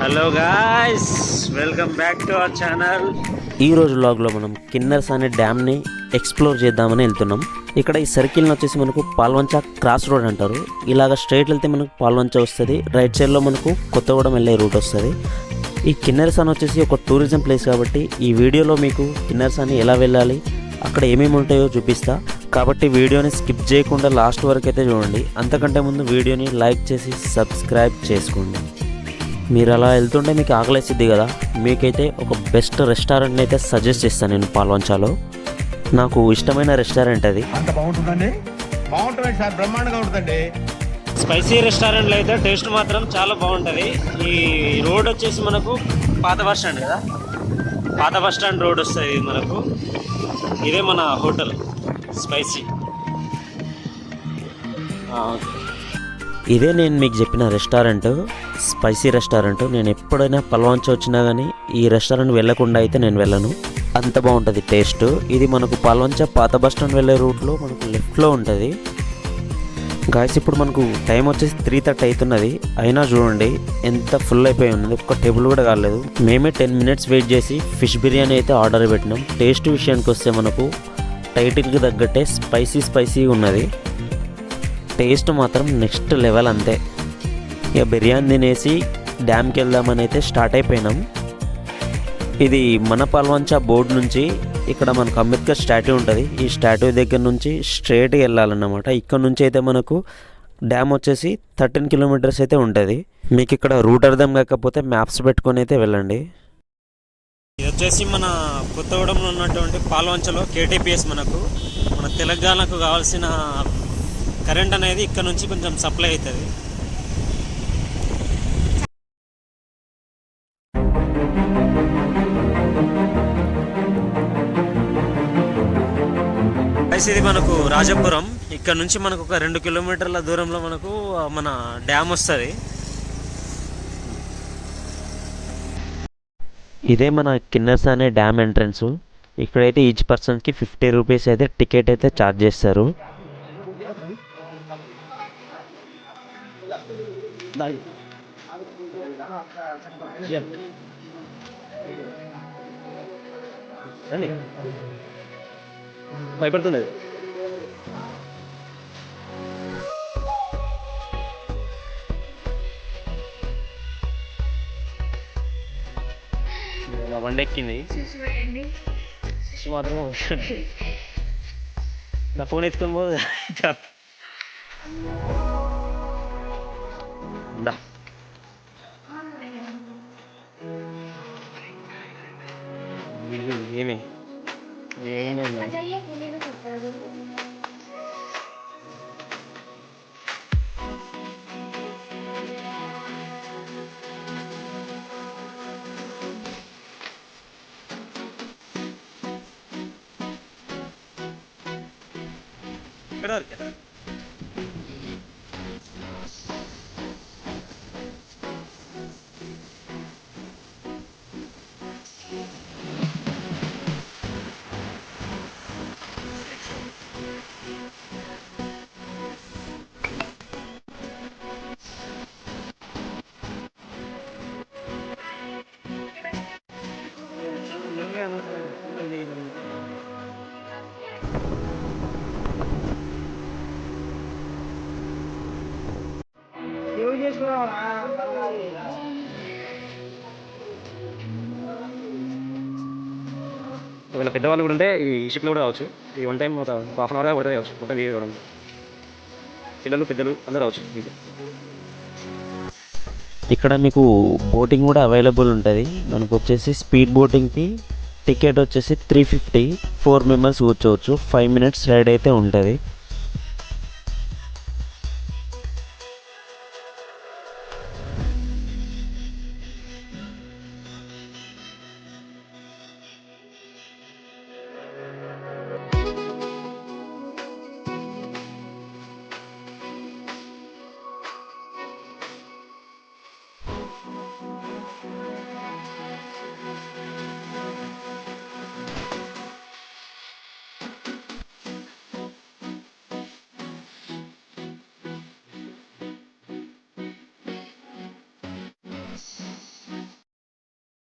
Hello guys welcome back to our channel ఈ రోజు లాగ్లో మనం కిన్నర్స్ అనే డ్యామ్ని ఎక్స్ప్లోర్ చేద్దామని వెళ్తున్నాం. ఇక్కడ ఈ సర్కిల్ని వచ్చేసి మనకు పాల్వంచ క్రాస్ రోడ్ అంటారు. ఇలాగ స్ట్రైట్ వెళ్తే మనకు పాల్వంచ వస్తుంది. రైట్ సైడ్లో మనకు కొత్తగూడెం వెళ్ళే రూట్ వస్తుంది. ఈ కిన్నర్స్ అని వచ్చేసి ఒక టూరిజం ప్లేస్ కాబట్టి ఈ వీడియోలో మీకు కిన్నర్స్ అని ఎలా వెళ్ళాలి అక్కడ ఏమేమి ఉంటాయో చూపిస్తా. కాబట్టి వీడియోని స్కిప్ చేయకుండా లాస్ట్ వరకు అయితే చూడండి. అంతకంటే ముందు వీడియోని లైక్ చేసి సబ్స్క్రైబ్ చేసుకోండి. మీరు అలా వెళ్తుంటే మీకు ఆకలేసిద్ది కదా. మీకైతే ఒక బెస్ట్ రెస్టారెంట్ని అయితే సజెస్ట్ చేస్తాను నేను పాల్వంచాలో. నాకు ఇష్టమైన రెస్టారెంట్ అది. అంత బాగుంటుందండి. బాగుంటుంది సార్ బ్రహ్మాండంగా ఉంటుందండి. స్పైసీ రెస్టారెంట్లో అయితే టేస్ట్ మాత్రం చాలా బాగుంటుంది. ఈ రోడ్ వచ్చేసి మనకు పాత బస్ స్టాండ్ కదా. పాత బస్ స్టాండ్ రోడ్ వస్తుంది మనకు. ఇదే మన హోటల్ స్పైసీ. ఆ, ఓకే. ఇదే నేను మీకు చెప్పిన రెస్టారెంట్ స్పైసీ రెస్టారెంట్ నేను ఎప్పుడైనా పల్వంచ వచ్చినా కానీ ఈ రెస్టారెంట్ వెళ్ళకుండా అయితే నేను వెళ్ళను. అంత బాగుంటుంది టేస్ట్ ఇది మనకు పల్వంచ పాత బస్ స్టాండ్ వెళ్ళే రూట్లో మనకు లెఫ్ట్లో ఉంటుంది. గాయస్ ఇప్పుడు మనకు టైం వచ్చేసి త్రీ థర్టీ అవుతున్నది. అయినా చూడండి ఎంత ఫుల్ అయిపోయి ఉన్నది. ఒక్క టేబుల్ కూడా కాలేదు. మేమే టెన్ మినిట్స్ వెయిట్ చేసి ఫిష్ బిర్యానీ అయితే ఆర్డర్ పెట్టినాం. టేస్ట్ విషయానికి వస్తే మనకు టైటిల్కి తగ్గట్టే స్పైసీ స్పైసీ ఉన్నది. టేస్ట్ మాత్రం నెక్స్ట్ లెవెల్ అంతే. ఇక బిర్యానీ తినేసి డ్యామ్కి వెళ్దామని అయితే స్టార్ట్ అయిపోయినాం. ఇది మన పల్వంచా బోర్డు నుంచి ఇక్కడ మనకు అంబేద్కర్ స్టాట్యూ ఉంటుంది. ఈ స్టాట్యూ దగ్గర నుంచి స్ట్రేట్గా వెళ్ళాలన్నమాట. ఇక్కడ నుంచి అయితే మనకు డ్యామ్ వచ్చేసి థర్టీన్ కిలోమీటర్స్ అయితే ఉంటుంది. మీకు ఇక్కడ రూట్ అర్థం కాకపోతే మ్యాప్స్ పెట్టుకొని అయితే వెళ్ళండి. ఇది వచ్చేసి మన కొత్తగూడెంలో ఉన్నటువంటి పాల్వంచలో కేటీపీఎస్ మనకు. మన తెలంగాణకు కావాల్సిన కరెంట్ అనేది ఇక్కడ నుంచి కొంచెం సప్లై అవుతుంది. ఇది మనకు రాజపురం. ఇక్కడ నుంచి మనకు ఒక రెండు కిలోమీటర్ల దూరంలో మనకు మన డ్యామ్ వస్తుంది. ఇదే మన కిన్నర్స్ అనే డ్యామ్ ఎంట్రన్స్. ఇక్కడైతే ఈచ్ పర్సన్కి ఫిఫ్టీ రూపీస్ అయితే టికెట్ అయితే ఛార్జ్ చేస్తారు. భయపడుతుంది బండి ఎక్కింది మాత్రం నా ఫోన్ ఎత్తుకొని పో 얘는. 그래 그래 ఒకవేళ పెద్దవాళ్ళు కూడా ఉంటే ఈ షిప్లో కూడా రావచ్చు. ఈ వన్ టైం ఒక హాఫ్ అన్ అవర్ పడుతుంది రావచ్చు. మొత్తం వీడియో చూడడం. పిల్లలు పెద్దలు అందరూ రావచ్చు. మీకు ఇక్కడ మీకు బోటింగ్ కూడా అవైలబుల్ ఉంటుంది. మనకు వచ్చేసి స్పీడ్ బోటింగ్కి టికెట్ వచ్చేసి త్రీ ఫిఫ్టీ ఫోర్ మెంబర్స్ కూర్చోవచ్చు. ఫైవ్ మినిట్స్ రైడ్ అయితే ఉంటుంది.